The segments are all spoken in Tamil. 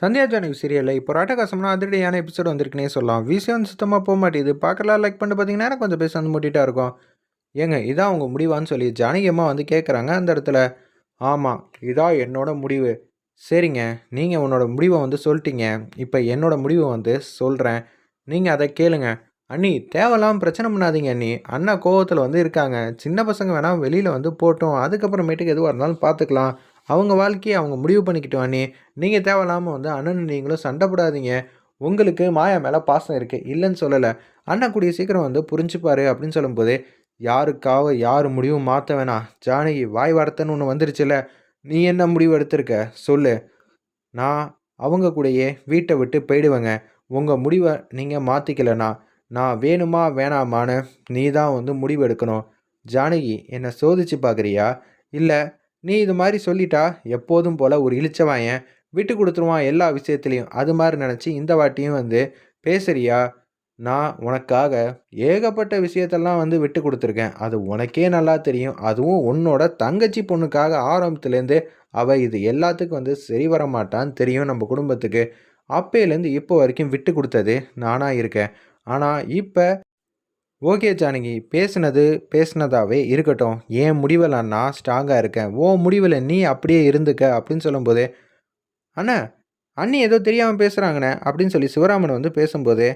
சந்தியா ஜானகி சீரியலில் இப்போ ராட்டகாசம்னா அதிரடியான எபிசோட் வந்திருக்குனே சொல்லலாம். விஷயம் சுத்தமாக போக மாட்டேது பார்க்கலாம் லைக் பண்ணிட்டு பார்த்தீங்கன்னா கொஞ்சம் பேச வந்து முட்டிட்டா இருக்கும். ஏங்க இதான் அவங்க முடிவான்னு சொல்லி ஜானகி அம்மா வந்து கேட்குறாங்க அந்த இடத்துல. ஆமாம் இதான் என்னோட முடிவு. சரிங்க நீங்கள் உன்னோட முடிவை வந்து சொல்லிட்டீங்க. இப்போ என்னோட முடிவை வந்து சொல்கிறேன் நீங்கள் அதை கேளுங்க. அண்ணி தேவையில்லாமல் பிரச்சனை பண்ணாதீங்க அண்ணி. அண்ணா கோவத்தில் வந்து இருக்காங்க. சின்ன பசங்க வேணால் வெளியில் வந்து போட்டோம். அதுக்கப்புறமேட்டுக்கு எதுவாக இருந்தாலும் பார்த்துக்கலாம். அவங்க வாழ்க்கையை அவங்க முடிவு பண்ணிக்கிட்டோன்னே நீங்கள் தேவையில்லாமல் வந்து அண்ணன் நீங்களும் சண்டை போடாதீங்க. உங்களுக்கு மாயா மேலே பாசம் இருக்குது இல்லைன்னு சொல்லலை. அண்ணன் கூடிய சீக்கிரம் வந்து புரிஞ்சுப்பார் அப்படின்னு சொல்லும்போது யாருக்காக யார் முடிவும் மாற்ற வேணாம். ஜானகி வாய் வார்த்தைன்னு ஒன்று வந்துருச்சுல. நீ என்ன முடிவு எடுத்திருக்க? சொல்லு. நான் அவங்க கூடயே வீட்டை விட்டு போயிடுவேங்க. உங்கள் முடிவை நீங்கள் மாற்றிக்கலனா நான் வேணுமா வேணாமான்னு நீ தான் வந்து முடிவு எடுக்கணும். ஜானகி என்னை சோதிச்சு பார்க்குறியா இல்லை நீ இது மாதிரி சொல்லிட்டா எப்போதும் போல் ஒரு இழிச்சவாயன் விட்டு கொடுத்துருவான் எல்லா விஷயத்துலையும். அது மாதிரி நினச்சி இந்த வாட்டியும் வந்து பேசுறியா? நான் உனக்காக ஏகப்பட்ட விஷயத்தெல்லாம் வந்து விட்டு கொடுத்துருக்கேன். அது உனக்கே நல்லா தெரியும். அதுவும் உன்னோட தங்கச்சி பொண்ணுக்காக ஆரம்பத்துலேருந்து அவள் இது எல்லாத்துக்கும் வந்து சரி வர மாட்டான்னு தெரியும் நம்ம குடும்பத்துக்கு. அப்பையிலேருந்து இப்போ வரைக்கும் விட்டு கொடுத்தது நானாக இருக்கேன். ஆனால் இப்போ ஓகே ஜானகி பேசுனது பேசுனதாகவே இருக்கட்டும். என் முடிவில் நான் ஸ்ட்ராங்காக இருக்கேன்? ஓ முடிவில் நீ அப்படியே இருந்துக்க அப்படின்னு சொல்லும்போது அண்ணா அண்ணி ஏதோ தெரியாமல் பேசுகிறாங்கண்ணே அப்படின்னு சொல்லி சிவராமன் வந்து பேசும்போது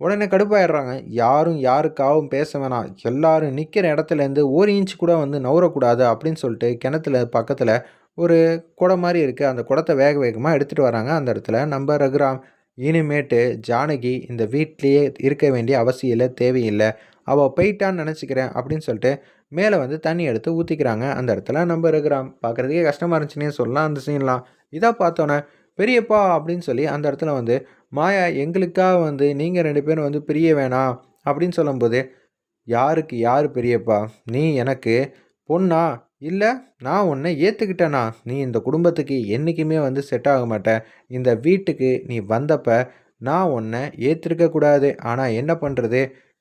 உடனே கடுப்பாயிடுறாங்க. யாரும் யாருக்காகவும் பேச வேணாம். எல்லாரும் நிற்கிற இடத்துலேருந்து ஒரு இன்ச் கூட வந்து நவரக்கூடாது அப்படின்னு சொல்லிட்டு கிணத்துல பக்கத்தில் ஒரு குடம் மாதிரி இருக்குது அந்த குடத்தை வேக வேகமாக எடுத்துகிட்டு வராங்க. அந்த இடத்துல நம்ம ரகுராம் இனிமேட்டு ஜானகி இந்த வீட்லேயே இருக்க வேண்டிய அவசியம் இல்லை தேவையில்லை. அவள் போயிட்டான்னு நினச்சிக்கிறேன் அப்படின்னு சொல்லிட்டு மேலே வந்து தண்ணி எடுத்து ஊற்றிக்கிறாங்க அந்த இடத்துல நம்ம இருக்கிறான் பார்க்குறதுக்கே கஷ்டமாக இருந்துச்சுன்னே சொல்லலாம் அந்த சீன்லாம் இதாக பார்த்தோன்னே பெரியப்பா அப்படின்னு சொல்லி அந்த இடத்துல வந்து மாயா எங்களுக்காக வந்து நீங்கள் ரெண்டு பேரும் வந்து பிரிய வேணாம். அப்படின்னு சொல்லும்போது யாருக்கு யார் பெரியப்பா? நீ எனக்கு பொண்ணா? இல்லை நான் உன்னை ஏற்றுக்கிட்டேனா நீ இந்த குடும்பத்துக்கு என்றைக்குமே வந்து செட் ஆக மாட்டேன் இந்த வீட்டுக்கு நீ வந்தப்போ நான் உன்னை ஏற்றிருக்கக்கூடாது ஆனால் என்ன பண்ணுறது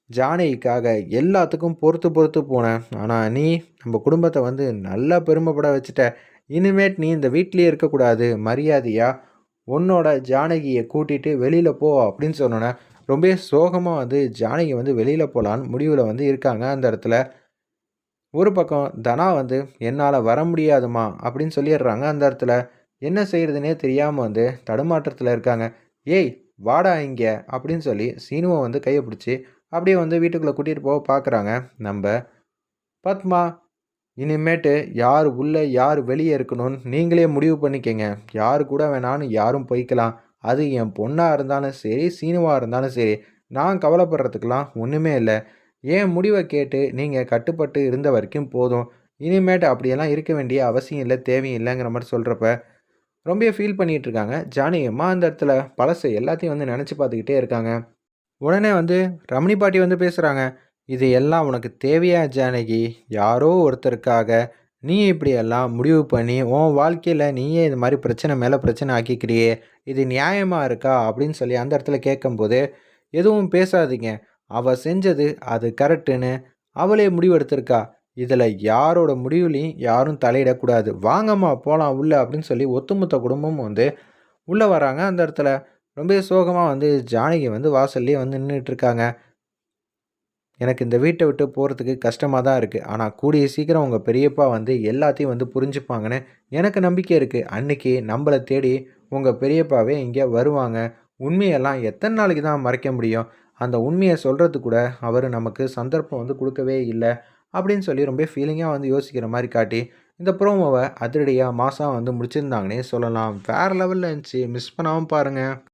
ஜானகிக்காக எல்லாத்துக்கும் பொறுத்து பொறுத்து போனேன். ஆனால் நீ நம்ம குடும்பத்தை வந்து நல்லா பெருமைப்பட வச்சுட்ட. இனிமேட் நீ இந்த வீட்லேயே இருக்கக்கூடாது மரியாதையாக உன்னோட ஜானகியை கூட்டிகிட்டு வெளியில் போ அப்படின்னு சொன்னோன்னே ரொம்ப சோகமாக வந்து ஜானகி வந்து வெளியில் போகலான்னு முடிவில் வந்து இருக்காங்க அந்த இடத்துல. ஒரு பக்கம் தனா வந்து என்னால் வர முடியாதுமா அப்படின்னு சொல்லிடுறாங்க. அந்த இடத்துல என்ன செய்கிறதுனே தெரியாமல் வந்து தடுமாற்றத்தில் இருக்காங்க. ஏய் வாடா இங்கே அப்படின்னு சொல்லி சீனுவை வந்து கையை பிடிச்சி அப்படியே வந்து வீட்டுக்குள்ளே கூட்டிகிட்டு போக பார்க்குறாங்க நம்ம பத்மா இனிமேட்டு யார் உள்ளே யார் வெளியே இருக்கணும்னு நீங்களே முடிவு பண்ணிக்கங்க. யார் கூட வேணான்னு யாரும் போய்க்கலாம். அது என் பொண்ணாக இருந்தாலும் சரி சீனுவாக இருந்தாலும் சரி நான் கவலைப்படுறதுக்கெலாம் ஒன்றுமே இல்லை. ஏன் முடிவை கேட்டு நீங்கள் கட்டுப்பட்டு இருந்த வரைக்கும் போதும்? இனிமேட்டு அப்படியெல்லாம் இருக்க வேண்டிய அவசியம் இல்லை தேவையும் இல்லைங்கிற மாதிரி சொல்கிறப்ப ரொம்ப ஃபீல் பண்ணிகிட்டு இருக்காங்க. ஜானகியம்மா அந்த இடத்துல பழசு எல்லாத்தையும் வந்து நினச்சி பார்த்துக்கிட்டே இருக்காங்க. உடனே வந்து ரமணி பாட்டி வந்து பேசுகிறாங்க இது எல்லாம் உனக்கு தேவையா ஜானகி? யாரோ ஒருத்தருக்காக நீ இப்படியெல்லாம் முடிவு பண்ணி உன் வாழ்க்கையில் நீயே இது மாதிரி பிரச்சனை மேலே பிரச்சனை ஆக்கிக்கிறியே? இது நியாயமாக இருக்கா? அப்படின்னு சொல்லி அந்த இடத்துல கேட்கும்போது எதுவும் பேசாதீங்க. அவள் செஞ்சது அது கரெக்டுன்னு அவளே முடிவெடுத்திருக்கா. இதில் யாரோட முடிவுலையும் யாரும் தலையிடக்கூடாது. வாங்கம்மா போகலாம் உள்ள அப்படின்னு சொல்லி ஒத்துமொத்த குடும்பமும் வந்து உள்ளே வராங்க. அந்த இடத்துல ரொம்ப சோகமாக வந்து ஜானகி வந்து வாசல்லே வந்து நின்றுட்டுருக்காங்க எனக்கு இந்த வீட்டை விட்டு போகிறதுக்கு கஷ்டமாக தான் இருக்குது ஆனால் கூடிய சீக்கிரம் உங்கள் பெரியப்பா வந்து எல்லாத்தையும் வந்து புரிஞ்சுப்பாங்கன்னு எனக்கு நம்பிக்கை இருக்குது அன்றைக்கி நம்மளை தேடி உங்கள் பெரியப்பாவே இங்கே வருவாங்க. உண்மையெல்லாம் எத்தனை நாளைக்கு தான் மறைக்க முடியும்? அந்த உண்மையை சொல்கிறது கூட அவர் நமக்கு சந்தர்ப்பம் வந்து கொடுக்கவே இல்லை அப்படின்னு சொல்லி ரொம்ப ஃபீலிங்காக வந்து யோசிக்கிற மாதிரி காட்டி இந்த ப்ரோமோவை அதிரடியாக மாதம் வந்து முடிச்சிருந்தாங்கன்னே சொல்லலாம். வேறு லெவலில் இருந்துச்சு. மிஸ் பண்ணாமல் பாருங்கள்